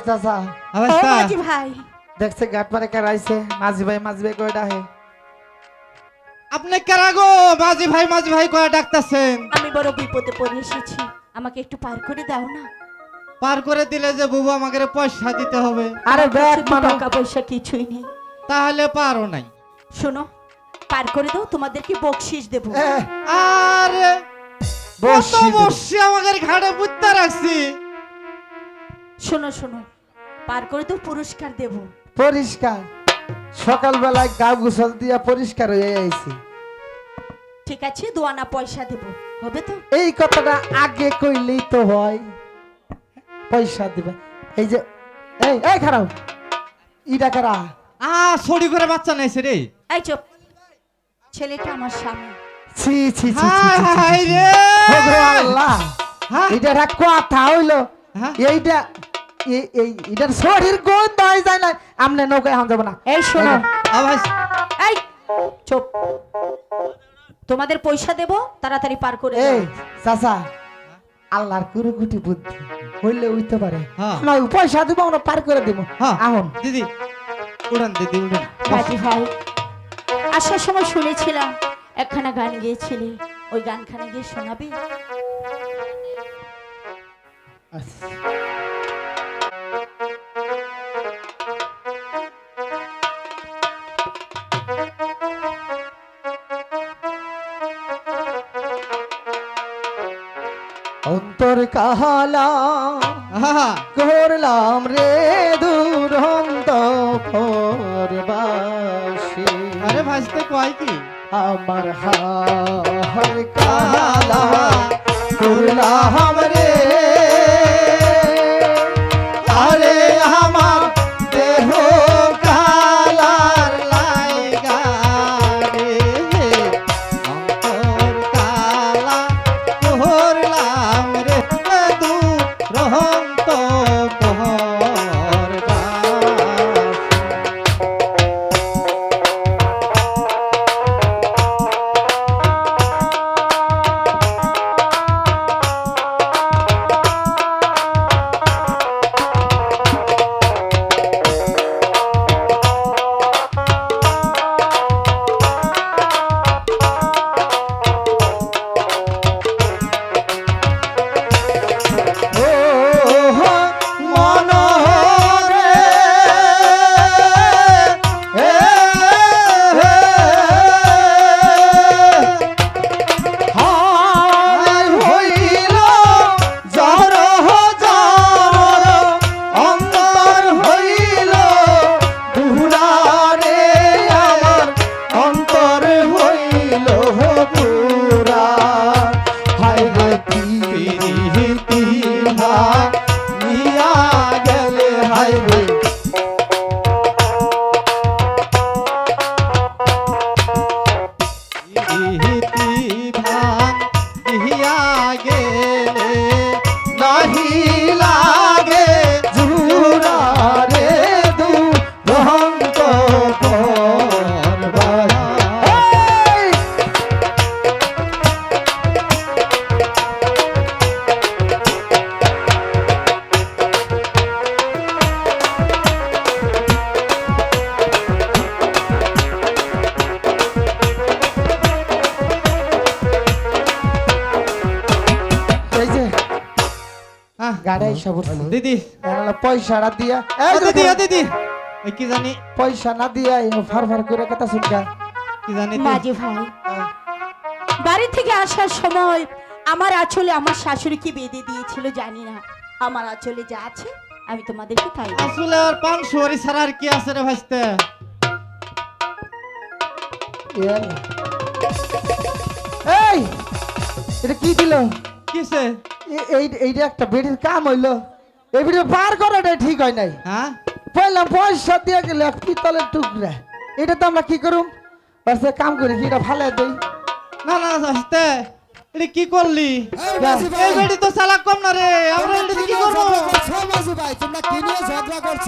ওই চাচা মাঝি ভাই। দেখছে গাট পারে কারাইছে। মাঝি ভাই মাঝি ভাই কই ডাহে আপনি কারা গো? মাঝি ভাই মাঝি ভাই কয়া ডাকতেছেন? আমি বড় বিপদে পড়ে এসেছি। আমাকে একটু পার করে দাও না। পার করে দিলে যে বুবু আমাকে পয়সা দিতে হবে। আরে ব্যাগ মানো টাকা পয়সা কিছুই নেই। তাহলে পারো নাই। শোনো পার করে দাও তোমাদেরকে বকশিস দেব। আরে বসছি আমাদের ঘাড়ে বুঝতে রাখছি। শোনো শোনো পার করে তো পুরস্কার দেব। পরিষ্কার। সকালবেলায় গা গুছল দিয়া পরিষ্কার হয়ে আইছি। ঠিক আছে দোয়ানা পয়সা দেব। হবে তো? এই কথাটা আগে কইলেই তো হয়। পয়সা দিবা। এই যে এই এই খারাপ। ইটা কারা? আ সরি করে বাচ্চা নাইছে রে। এই চুপ। ছেলেটা আমার স্বামী। ছি ছি ছি ছি, হায় হায় রে! ওগো আল্লাহ। হ্যাঁ? এটা একটা কথা হইল। হ্যাঁ? এইটা এই এই এটার শরীর হয়ে যায় না। আমনে নৌকায় হাম যাব না। এই শোনো। আবার এই চুপ। তোমাদের পয়সা দেব তাড়াতাড়ি পার করে এই চাচা আল্লাহর কুরুকুটি বুদ্ধি। হইলে উইতে পারে। হ্যাঁ। না পয়সা দিব আমরা পার করে দিব। হ্যাঁ। আহন। দিদি উড়ান দিদি উড়ান। মাঝি ভাই আসার সময় শুনেছিলাম একখানা গান গিয়েছিলে। ওই গানখানে গিয়ে শোনাবি? অন্তর কাহালা করলাম রে দুরন্ত পরবাসী আরে ভাজতে কয় কি? আমার হার কাহালা করলাম গেলে আহ, গাড়ি দিদি। পয়সাটা দিয়া। দিদি দিদি। কি জানি? পয়সা না দিয়া এই ফার ফার করে কথা শুনকা কি জানি তো? ভাই বাড়ি থেকে আসার সময় আমার আঁচলে আমার শাশুড়ি কি বেঁধে দিয়েছিল জানি না। আমার আঁচলে যা আছে আমি তোমাদেরকে তাই আসলে আর পান সুয়ারি ছাড়া আর কি আছে রে ভাইস্তে? এই, এই এটা কি দিল? কিসে এই এইটা একটা বেডির কাম হইল। এই ভিডিও পার করাটাই ঠিক হয় নাই। হ্যাঁ? পয়লা পয়সা দিয়ে গেলে এক পিতলের টুকরা। এটা তো আমরা কি করুম? বাসে কাম করি কি এটা ফালে দেই। না না ভাইস্তে এটা কি করলি? এই বেটি তো চালাক কম না রে। আমরা এটা কি করব? ভাই তোমরা কি নিয়ে ঝগড়া করছ?